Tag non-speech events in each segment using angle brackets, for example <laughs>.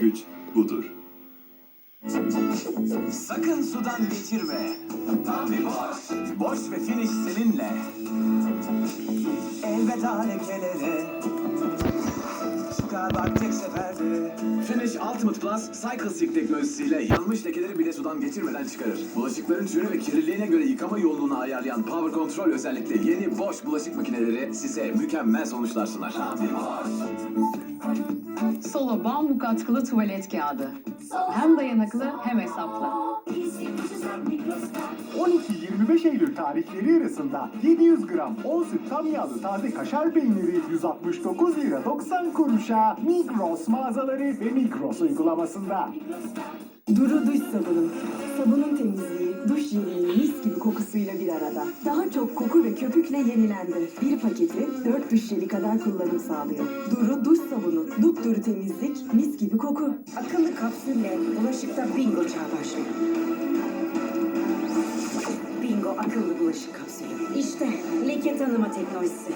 güç budur. Sakın sudan geçirme. Tabii boş. Boş ve finish seninle. Elveda lekelere. Bak tek seferde. Finish Ultimate Plus Cycle Stick teknolojisiyle yanmış lekeleri bile sudan geçirmeden çıkarır. Bulaşıkların türü ve kirliliğine göre yıkama yoğunluğunu ayarlayan Power Control özellikle yeni Bosch bulaşık makineleri size mükemmel sonuçlar sunar. Boş. Solo bambu katkılı tuvalet kağıdı. Hem dayanıklı hem hesaplı. 12-25 Eylül tarihleri arasında 700 gram 10 süt tam yağlı taze kaşar peyniri 169 lira 90 kuruşa Migros mağazaları ve Migros uygulamasında. Duru duş sabunu. Sabunun temizliği, duş jelinin mis gibi kokusuyla bir arada. Daha çok koku ve köpükle yenilendi. Bir paketi 4 duş jeli kadar kullanım sağlıyor. Duru duş sabunu. Dupduru temizlik, mis gibi koku. Akıllı kapsülle bulaşıkta bingo çağı başlıyor. Bingo akıllı bulaşık kapsülü. İşte leke tanıma teknolojisi.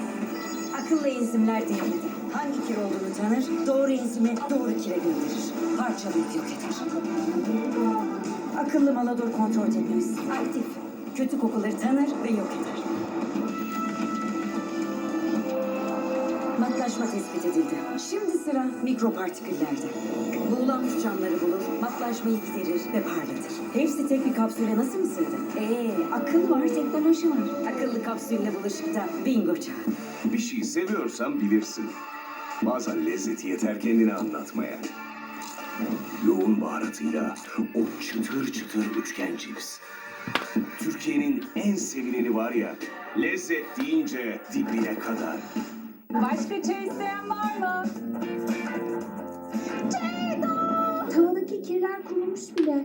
Akıllı enzimler devrede. Hangi kir olduğunu tanır, doğru enzimi doğru kire gönderir. Parçalayıp yok eder. Akıllı malador kontrol teknolojisi. Aktif. Kötü kokuları tanır ve yok eder. Matlaşma tespit edildi. Şimdi sıra mikropartiküllerde. Buğulanmış camları bulur, matlaşmayı giderir ve parlatır. Hepsi tek bir kapsüle nasıl mı sığdı? Ee, akıl var, teknoloji var. Akıllı kapsülle bulaşıkta bingo çağı. Bir şeyi seviyorsan bilirsin. Bazen lezzeti yeter kendini anlatmaya. Yoğun baharatıyla o çıtır çıtır üçgen cips. Türkiye'nin en sevileni var ya, lezzet deyince dibine kadar. Başka çay isteyen var mı? Tavadaki kirler kurumuş bile.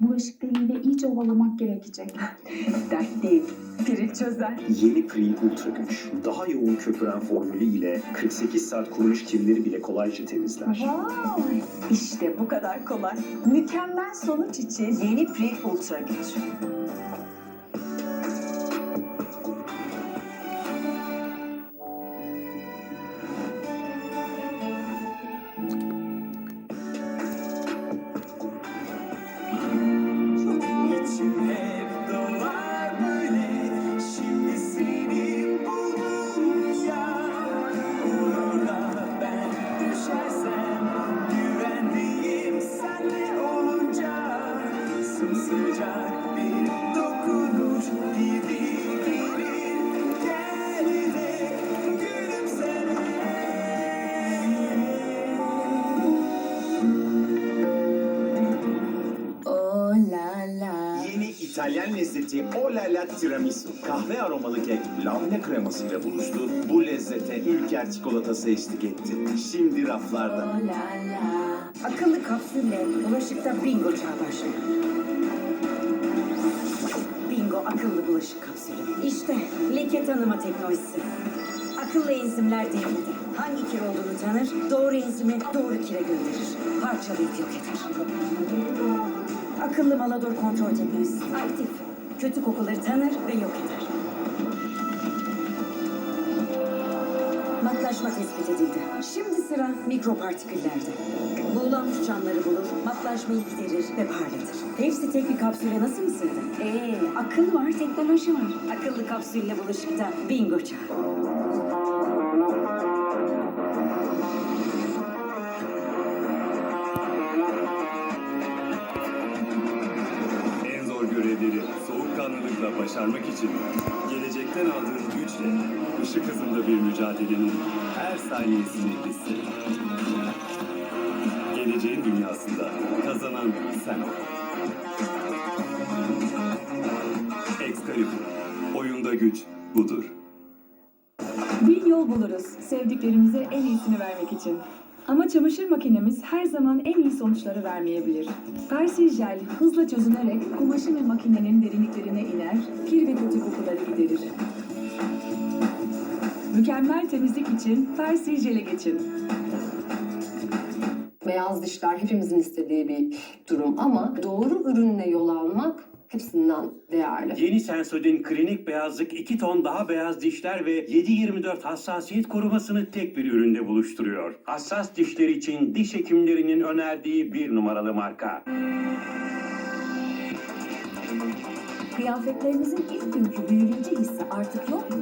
Bulaşıkla yine de iyice ovalamak gerekecek. <laughs> Dert değil, pirinç çözer. Yeni Pril Ultra Güç. Daha yoğun köpüren formülü ile 48 saat kurumuş kirleri bile kolayca temizler. Vay! İşte bu kadar kolay. Mükemmel sonuç için yeni Pril Ultra Güç. İtalyan lezzeti O La La Tiramisu. Kahve aromalı kek labne kremasıyla buluştu. Bu lezzete Ülker çikolatası eşlik etti. Şimdi raflarda. Oh la la. Akıllı kapsülle bulaşıkta bingo çağı başlıyor. Bingo akıllı bulaşık kapsülü. İşte leke tanıma teknolojisi. Akıllı enzimler devrede. Hangi kir olduğunu tanır, doğru enzimi doğru kire gönderir. Parçalayıp yok eder. Akıllı malador kontrol teknolojisi. Aktif. Kötü kokuları tanır ve yok eder. Matlaşma tespit edildi. Şimdi sıra mikropartiküllerde. Buğulanmış camları bulur, matlaşmayı giderir ve parlatır. Hepsi tek bir kapsüle nasıl mı sığdı? Ee, akıl var, teknoloji var. Akıllı kapsülle bulaşıkta bingo çağı. Soğukkanlılıkla başarmak için gelecekten aldığın güçle ışık hızında bir mücadelenin her saniyesini hisset. Geleceğin dünyasında kazanan sen ol. Excalibur. Oyunda güç budur. Bir yol buluruz sevdiklerimize en iyisini vermek için. Ama çamaşır makinemiz her zaman en iyi sonuçları vermeyebilir. Persil jel hızla çözünerek kumaşın ve makinenin derinliklerine iner, kir ve kötü kokuları giderir. Mükemmel temizlik için Persil jele geçin. Beyaz dişler hepimizin istediği bir durum ama doğru ürünle yol almak hepsinden değerli. Yeni Sensodyne klinik beyazlık 2 ton daha beyaz dişler ve 7-24 hassasiyet korumasını tek bir üründe buluşturuyor. Hassas dişler için diş hekimlerinin önerdiği bir numaralı marka. Kıyafetlerinizin ilk günkü büyüleyici hissi artık yok mu?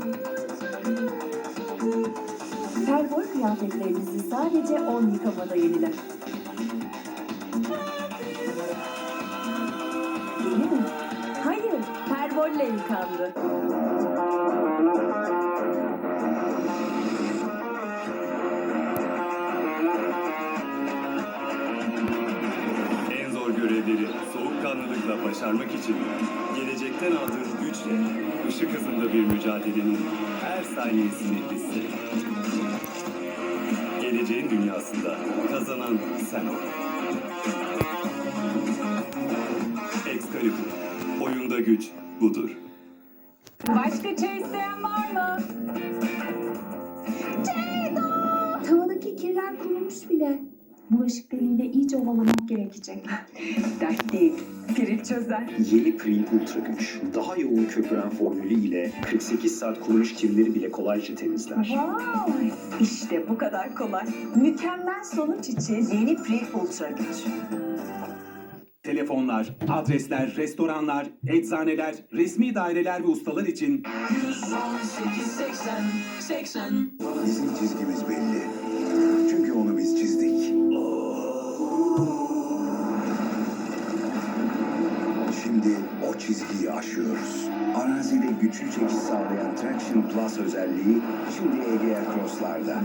Pergol kıyafetlerinizi sadece 10 yıkamada yeniler. Pergolle yıkandı. En zor görevleri soğukkanlılıkla başarmak için gelecekten aldığın güçle ışık hızında bir mücadelenin her saniyesini hisset. Geleceğin dünyasında kazanan sen ol. Excalibur. Oyunda güç budur. Başka çay isteyen var mı? Tavadaki kirler kurumuş bile. Bulaşıklarıyla iyice ovalamak gerekecek. Dert değil. Pirinç çözer. Yeni Pril Ultra Güç. Daha yoğun köpüren formülü ile 48 saat kurumuş kirleri bile kolayca temizler. Vay! İşte bu kadar kolay. Mükemmel sonuç için yeni Pril Ultra Güç. Telefonlar, adresler, restoranlar, eczaneler, resmi daireler ve ustalar için Bizim çizgimiz belli. Çünkü onu biz çizdik. Şimdi o çizgiyi aşıyoruz. Arazide güçlü çekiş sağlayan Traction Plus özelliği şimdi Egea Cross'larda.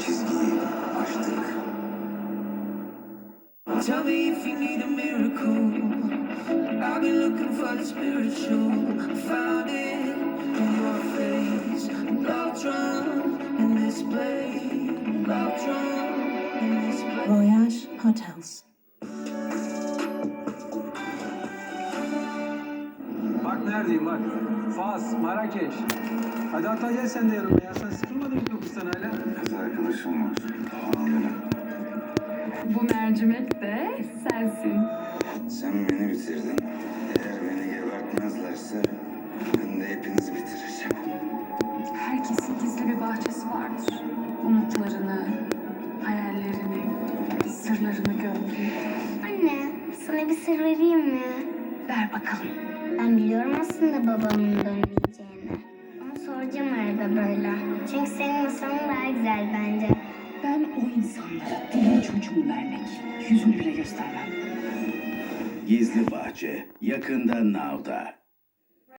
Çizgiyi aştık. Tell me if you need a miracle. I've been looking for the spiritual. Found it in your face. Love drawn in this place. Love drawn in this place. Voyage Hotels. Bak neredeyim bak. Fas, Marrakeş. Hadi hatta gel sen de yanıma ya. Sen sıkılmadın mı Kıbrıs'tan hala? Kız arkadaşım var. Bu mercimek de sensin. Sen beni bitirdin. Eğer beni gebertmezlerse ben de hepinizi bitireceğim. Herkesin gizli bir bahçesi vardır. Umutlarını, hayallerini, sırlarını gömdüğü. Anne, sana bir sır vereyim mi? Ver bakalım. Ben biliyorum aslında babamın dönmeyeceğini. Ama soracağım arada böyle. Çünkü senin masalın daha güzel bence. Ben o insanlara dilin çocuğumu vermek, yüzünü bile göstermem. Gizli Bahçe yakında Now'da.